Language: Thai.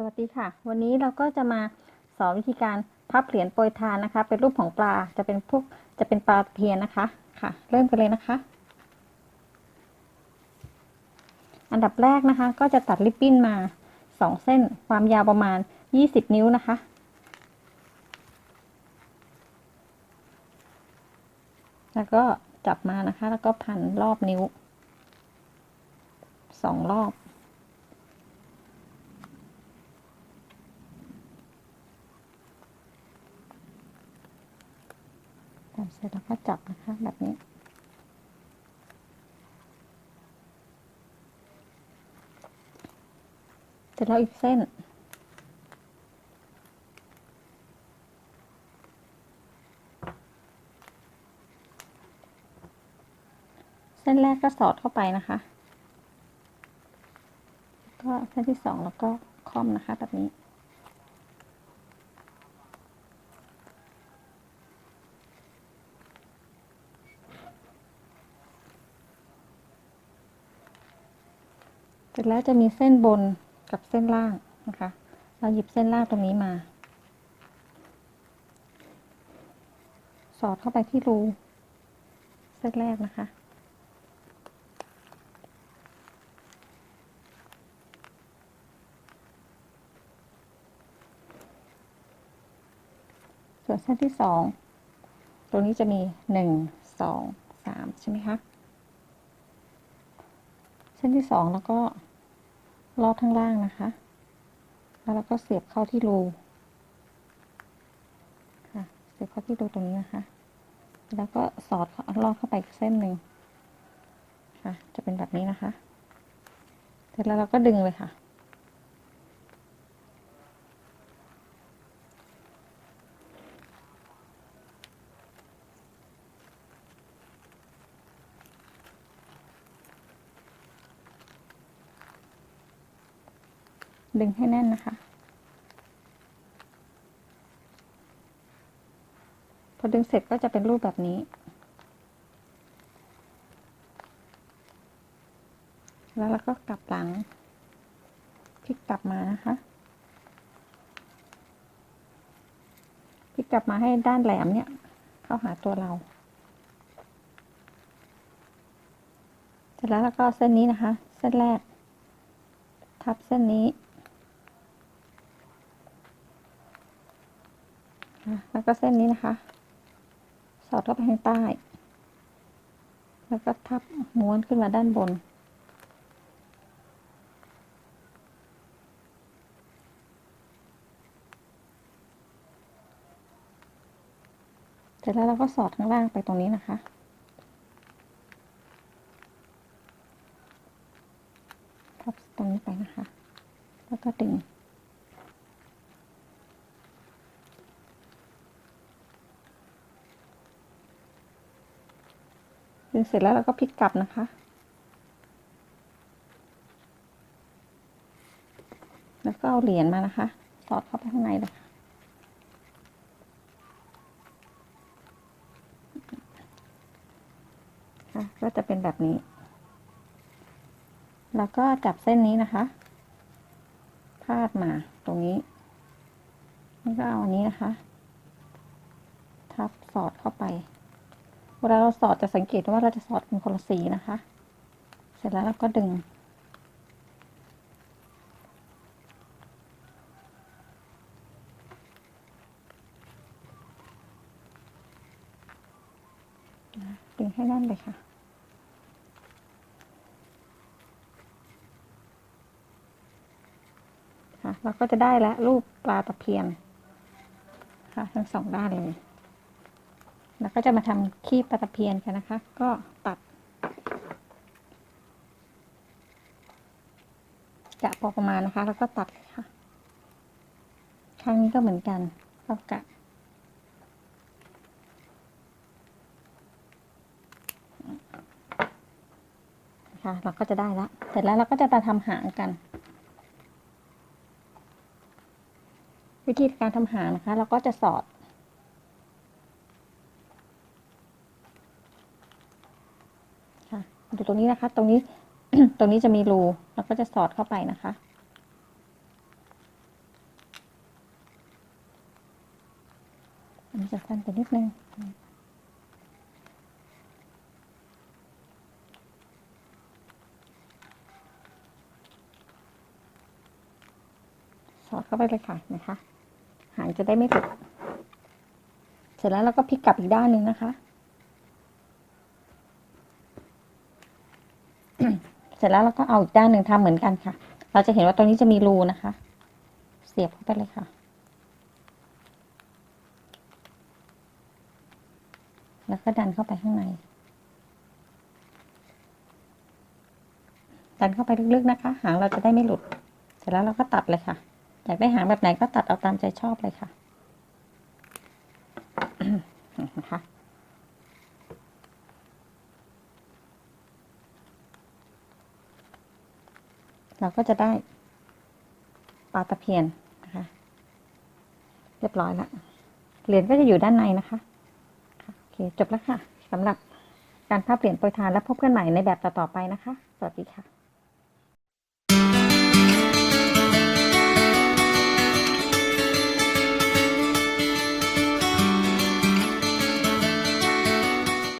สวัสดีค่ะ วันนี้เราก็จะมาสอนวิธีการพับเหรียญโปรยทานนะคะ เป็นรูปของปลาจะเป็นพวกจะเป็นปลาเพียนนะคะค่ะ เริ่มกันเลยนะคะ อันดับแรกนะคะ ก็จะตัดริบบิ้นมาสองเส้นความยาวประมาณ 20 นิ้วนะคะ แล้วก็จับมานะคะ แล้วก็พันรอบนิ้วสองรอบ เสร็จแล้วก็จับนะคะแบบนี้ เสร็จแล้วอีกเส้น เส้นแรกก็สอดเข้าไปนะคะ ก็เส้นที่สองแล้วก็ค่อมนะคะแบบนี้ ร็จแล้วจะมีเส้นบนกับเส้นล่างนะคะ เราหยิบเส้นล่างตรงนี้มา สอดเข้าไปที่รูเส้นแรกนะคะ ส่วนเส้นที่สองตรงนี้จะมีหนึ่งสองสามใช่ไหมคะ เส้นที่สองแล้วก็ ลอดข้างล่างนะคะ แล้วเราก็เสียบเข้าที่รูค่ะ เสียบเข้าที่รูตรงนี้นะคะ แล้วก็สอดลอดเข้าไปเส้นหนึ่งค่ะ จะเป็นแบบนี้นะคะ เสร็จแล้วเราก็ดึงเลยค่ะ ดึงให้แน่นนะคะ พอดึงเสร็จก็จะเป็นรูปแบบนี้ แล้วเราก็กลับหลังพลิกกลับมานะคะพลิกกลับมาให้ด้านแหลมเนี่ย เข้าหาตัวเราเสร็จแล้วเราก็เส้นนี้นะคะ เส้นแรก ทับเส้นนี้ แล้วก็เส้นนี้นะคะ สอดเข้าไปข้างใต้ แล้วก็ทับม้วนขึ้นมาด้านบน เสร็จแล้วเราก็สอดข้างล่างไปตรงนี้นะคะทับตรงนี้ไปนะคะ แล้วก็ดึง ดึงเสร็จแล้วเราก็พลิกกลับนะคะ แล้วก็เอาเหรียญมานะคะสอดเข้าไปข้างในเลยค่ะค่ะก็จะเป็นแบบนี้ แล้วก็จับเส้นนี้นะคะ พาดมาตรงนี้แล้วก็เอาอันนี้นะคะ ทับสอดเข้าไป เวลาเราสอดจะสังเกตว่าเราจะสอดเป็นคนละสีนะคะ เสร็จแล้วเราก็ดึง ดึงให้แน่นเลยค่ะค่ะเราก็จะได้แล้วรูปปลาตะเพียนค่ะทั้งสองด้านเลย แล้วก็จะมาทำขี้ปลาตะเพียนกันนะคะ ก็ตัดกะพอประมาณนะคะ แล้วก็ตัดค่ะ ข้างนี้ก็เหมือนกันก็กะค่ะเราก็จะได้ละเสร็จแล้วเราก็จะมาทำหางกัน วิธีการทำหางนะคะ เราก็จะสอด ตรงนี้นะคะ ตรงนี้ตรงนี้จะมีรูเราก็จะสอดเข้าไปนะคะ อันนี้จะสั้นไปนิดนึงสอดเข้าไปเลยค่ะนะคะ หางจะได้ไม่หลุดเสร็จแล้วเราก็พลิกกลับอีกด้านหนึ่งนะคะ เสร็จแล้วเราก็เอาอีกด้านหนึ่งทำเหมือนกันค่ะ เราจะเห็นว่าตรงนี้จะมีรูนะคะ เสียบเข้าไปเลยค่ะ แล้วก็ดันเข้าไปข้างใน ดันเข้าไปลึกๆนะคะ หางเราจะได้ไม่หลุด เสร็จแล้วเราก็ตัดเลยค่ะ อยากได้หางแบบไหนก็ตัดเอาตามใจชอบเลยค่ะ เราก็จะได้ปลาตะเพียนนะคะ เรียบร้อยแล้วเหรียญก็จะอยู่ด้านในนะคะโอเคจบแล้วค่ะสำหรับการภาพเหรียญโปรยทานและพบกันใหม่ในแบบต่อๆไปนะคะ สวัสดีค่ะ